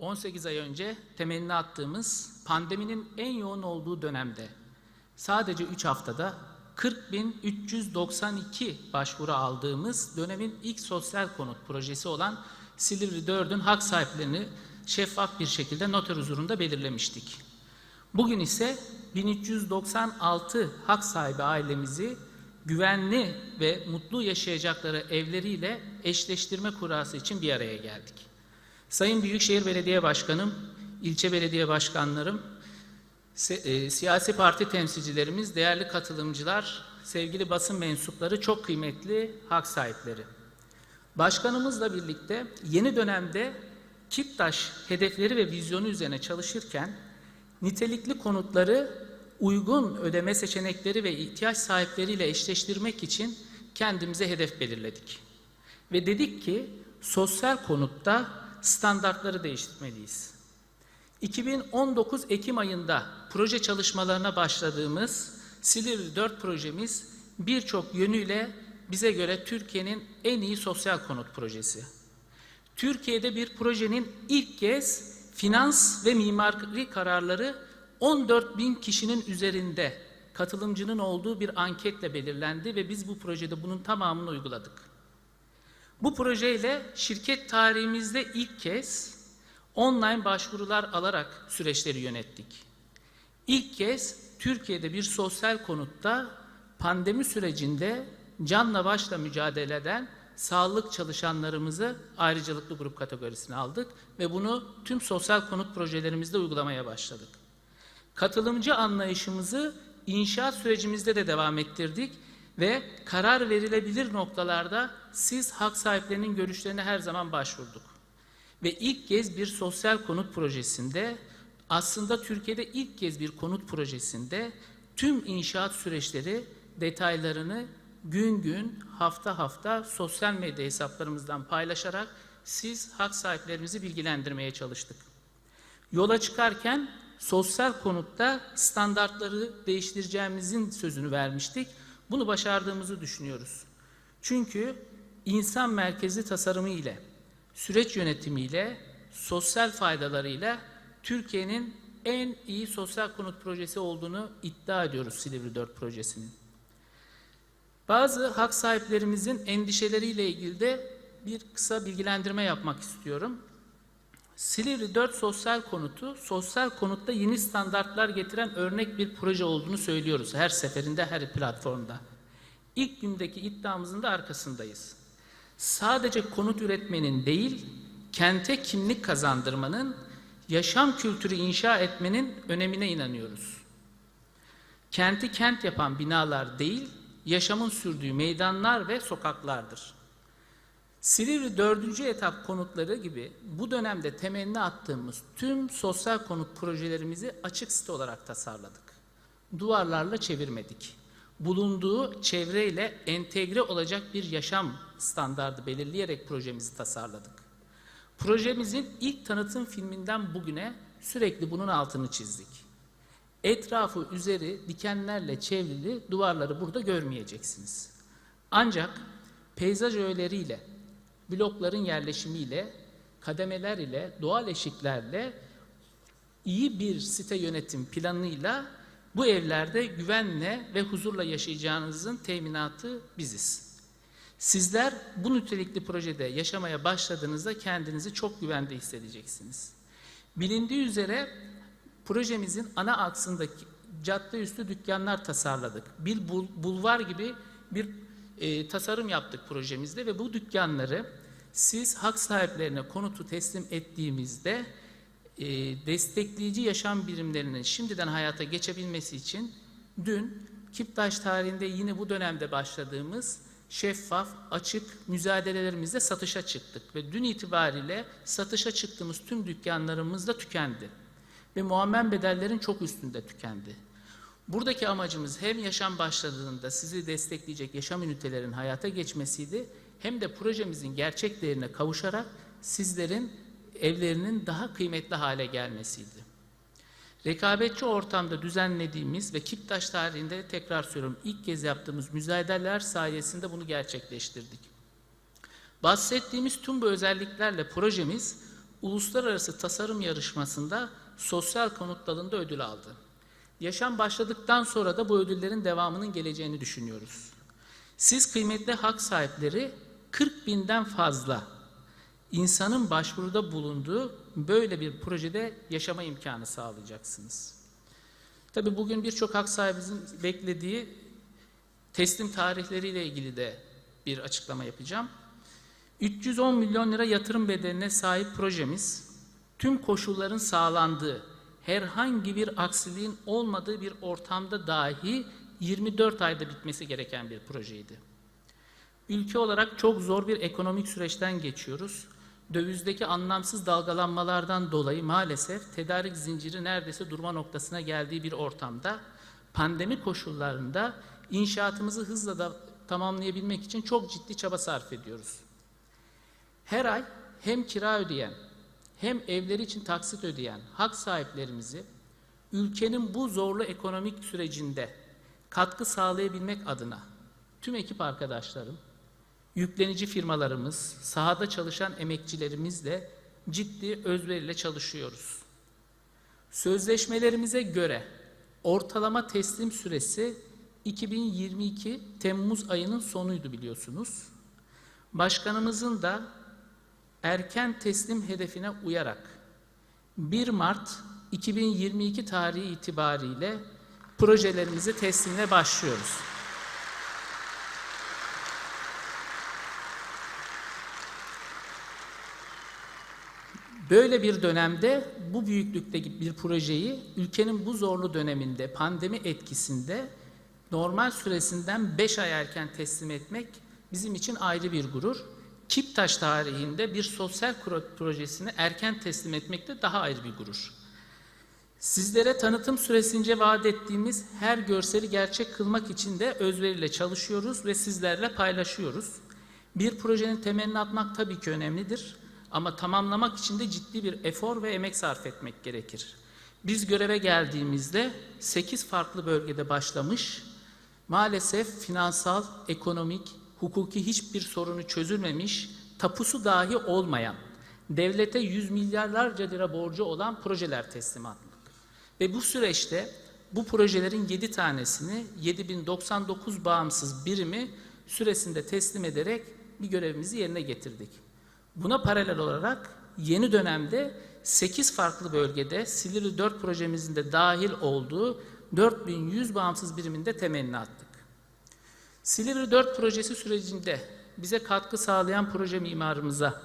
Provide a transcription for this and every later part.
18 ay önce temelini attığımız pandeminin en yoğun olduğu dönemde sadece 3 haftada 40.392 başvuru aldığımız dönemin ilk sosyal konut projesi olan Silivri 4'ün hak sahiplerini şeffaf bir şekilde noter huzurunda belirlemiştik. Bugün ise 1396 hak sahibi ailemizi güvenli ve mutlu yaşayacakları evleriyle eşleştirme kurası için bir araya geldik. Sayın Büyükşehir Belediye Başkanım, ilçe belediye başkanlarım, e, siyasi parti temsilcilerimiz, değerli katılımcılar, sevgili basın mensupları, çok kıymetli hak sahipleri. Başkanımızla birlikte yeni dönemde Kiptaş hedefleri ve vizyonu üzerine çalışırken nitelikli konutları uygun ödeme seçenekleri ve ihtiyaç sahipleriyle eşleştirmek için kendimize hedef belirledik. Ve dedik ki sosyal konutta standartları değiştirmeliyiz. 2019 Ekim ayında proje çalışmalarına başladığımız Silivri 4 projemiz birçok yönüyle bize göre Türkiye'nin en iyi sosyal konut projesi. Türkiye'de bir projenin ilk kez finans ve mimari kararları 14 bin kişinin üzerinde katılımcının olduğu bir anketle belirlendi ve biz bu projede bunun tamamını uyguladık. Bu projeyle şirket tarihimizde ilk kez online başvurular alarak süreçleri yönettik. İlk kez Türkiye'de bir sosyal konutta pandemi sürecinde canla başla mücadele eden sağlık çalışanlarımızı ayrıcalıklı grup kategorisine aldık ve bunu tüm sosyal konut projelerimizde uygulamaya başladık. Katılımcı anlayışımızı inşaat sürecimizde de devam ettirdik ve karar verilebilir noktalarda siz hak sahiplerinin görüşlerine her zaman başvurduk. Ve ilk kez bir sosyal konut projesinde aslında Türkiye'de ilk kez bir konut projesinde tüm inşaat süreçleri detaylarını gün gün hafta hafta sosyal medya hesaplarımızdan paylaşarak siz hak sahiplerimizi bilgilendirmeye çalıştık. Yola çıkarken sosyal konutta standartları değiştireceğimizin sözünü vermiştik. Bunu başardığımızı düşünüyoruz. Çünkü insan merkezli tasarımı ile, süreç yönetimiyle, sosyal faydalarıyla Türkiye'nin en iyi sosyal konut projesi olduğunu iddia ediyoruz Silivri 4 projesinin. Bazı hak sahiplerimizin endişeleriyle ilgili de bir kısa bilgilendirme yapmak istiyorum. Silivri 4 sosyal konutu, sosyal konutta yeni standartlar getiren örnek bir proje olduğunu söylüyoruz her seferinde, her platformda. İlk gündeki iddiamızın da arkasındayız. Sadece konut üretmenin değil, kente kimlik kazandırmanın, yaşam kültürü inşa etmenin önemine inanıyoruz. Kenti kent yapan binalar değil, yaşamın sürdüğü meydanlar ve sokaklardır. Silivri 4. etap konutları gibi bu dönemde temelini attığımız tüm sosyal konut projelerimizi açık site olarak tasarladık. Duvarlarla çevirmedik. Bulunduğu çevreyle entegre olacak bir yaşam standardı belirleyerek projemizi tasarladık. Projemizin ilk tanıtım filminden bugüne sürekli bunun altını çizdik. Etrafı üzeri dikenlerle çevrili duvarları burada görmeyeceksiniz. Ancak peyzaj öğeleriyle, blokların yerleşimiyle, kademeler ile, doğal eşiklerle iyi bir site yönetim planıyla bu evlerde güvenle ve huzurla yaşayacağınızın teminatı biziz. Sizler bu nitelikli projede yaşamaya başladığınızda kendinizi çok güvende hissedeceksiniz. Bilindiği üzere projemizin ana aksındaki cadde üstü dükkanlar tasarladık. Bir bul- bulvar gibi bir e, tasarım yaptık projemizde ve bu dükkanları siz hak sahiplerine konutu teslim ettiğimizde e, destekleyici yaşam birimlerinin şimdiden hayata geçebilmesi için dün Kiptaş tarihinde yine bu dönemde başladığımız şeffaf, açık mücadelelerimizde satışa çıktık ve dün itibariyle satışa çıktığımız tüm dükkanlarımız da tükendi ve muammen bedellerin çok üstünde tükendi. Buradaki amacımız hem yaşam başladığında sizi destekleyecek yaşam ünitelerin hayata geçmesiydi hem de projemizin gerçek değerine kavuşarak sizlerin evlerinin daha kıymetli hale gelmesiydi. Rekabetçi ortamda düzenlediğimiz ve Kiptaş tarihinde tekrar söylüyorum ilk kez yaptığımız müzayedeler sayesinde bunu gerçekleştirdik. Bahsettiğimiz tüm bu özelliklerle projemiz uluslararası tasarım yarışmasında sosyal konut dalında ödül aldı. Yaşam başladıktan sonra da bu ödüllerin devamının geleceğini düşünüyoruz. Siz kıymetli hak sahipleri 40 binden fazla insanın başvuruda bulunduğu böyle bir projede yaşama imkanı sağlayacaksınız. Tabii bugün birçok hak sahibimizin beklediği teslim tarihleriyle ilgili de bir açıklama yapacağım. 310 milyon lira yatırım bedeline sahip projemiz, tüm koşulların sağlandığı, herhangi bir aksiliğin olmadığı bir ortamda dahi 24 ayda bitmesi gereken bir projeydi. Ülke olarak çok zor bir ekonomik süreçten geçiyoruz. Dövizdeki anlamsız dalgalanmalardan dolayı maalesef tedarik zinciri neredeyse durma noktasına geldiği bir ortamda pandemi koşullarında inşaatımızı hızla da tamamlayabilmek için çok ciddi çaba sarf ediyoruz. Her ay hem kira ödeyen hem evleri için taksit ödeyen hak sahiplerimizi ülkenin bu zorlu ekonomik sürecinde katkı sağlayabilmek adına tüm ekip arkadaşlarım, yüklenici firmalarımız, sahada çalışan emekçilerimizle ciddi özveriyle çalışıyoruz. Sözleşmelerimize göre ortalama teslim süresi 2022 Temmuz ayının sonuydu biliyorsunuz. Başkanımızın da erken teslim hedefine uyarak 1 Mart 2022 tarihi itibariyle projelerimizi teslimle başlıyoruz. Böyle bir dönemde bu büyüklükte bir projeyi ülkenin bu zorlu döneminde pandemi etkisinde normal süresinden 5 ay erken teslim etmek bizim için ayrı bir gurur. Kiptaş tarihinde bir sosyal projesini erken teslim etmek de daha ayrı bir gurur. Sizlere tanıtım süresince vaat ettiğimiz her görseli gerçek kılmak için de özveriyle çalışıyoruz ve sizlerle paylaşıyoruz. Bir projenin temelini atmak tabii ki önemlidir ama tamamlamak için de ciddi bir efor ve emek sarf etmek gerekir. Biz göreve geldiğimizde 8 farklı bölgede başlamış, maalesef finansal, ekonomik, hukuki hiçbir sorunu çözülmemiş, tapusu dahi olmayan, devlete yüz milyarlarca lira borcu olan projeler teslim aldık. Ve bu süreçte bu projelerin 7 tanesini 7099 bağımsız birimi süresinde teslim ederek bir görevimizi yerine getirdik. Buna paralel olarak yeni dönemde 8 farklı bölgede Silivri 4 projemizin de dahil olduğu 4100 bağımsız biriminde temelini attık. Silivri 4 projesi sürecinde bize katkı sağlayan proje mimarımıza,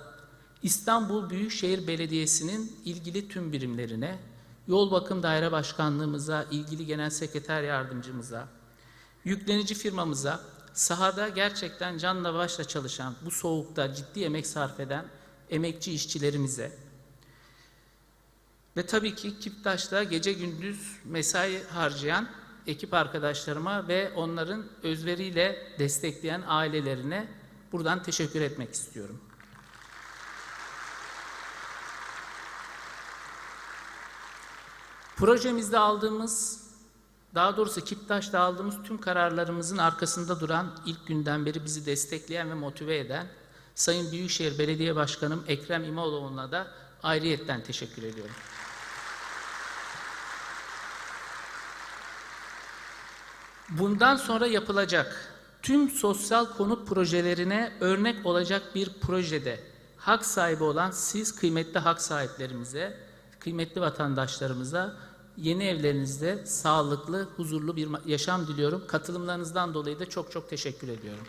İstanbul Büyükşehir Belediyesi'nin ilgili tüm birimlerine, Yol Bakım Daire Başkanlığımıza, ilgili Genel Sekreter Yardımcımıza, yüklenici firmamıza, sahada gerçekten canla başla çalışan, bu soğukta ciddi emek sarf eden emekçi işçilerimize ve tabii ki Kiptaş'ta gece gündüz mesai harcayan ekip arkadaşlarıma ve onların özveriyle destekleyen ailelerine buradan teşekkür etmek istiyorum. Projemizde aldığımız, daha doğrusu Kiptaş'ta aldığımız tüm kararlarımızın arkasında duran, ilk günden beri bizi destekleyen ve motive eden Sayın Büyükşehir Belediye Başkanım Ekrem İmamoğlu'na da ayrıyetten teşekkür ediyorum. Bundan sonra yapılacak tüm sosyal konut projelerine örnek olacak bir projede hak sahibi olan siz kıymetli hak sahiplerimize, kıymetli vatandaşlarımıza yeni evlerinizde sağlıklı, huzurlu bir yaşam diliyorum. Katılımlarınızdan dolayı da çok çok teşekkür ediyorum.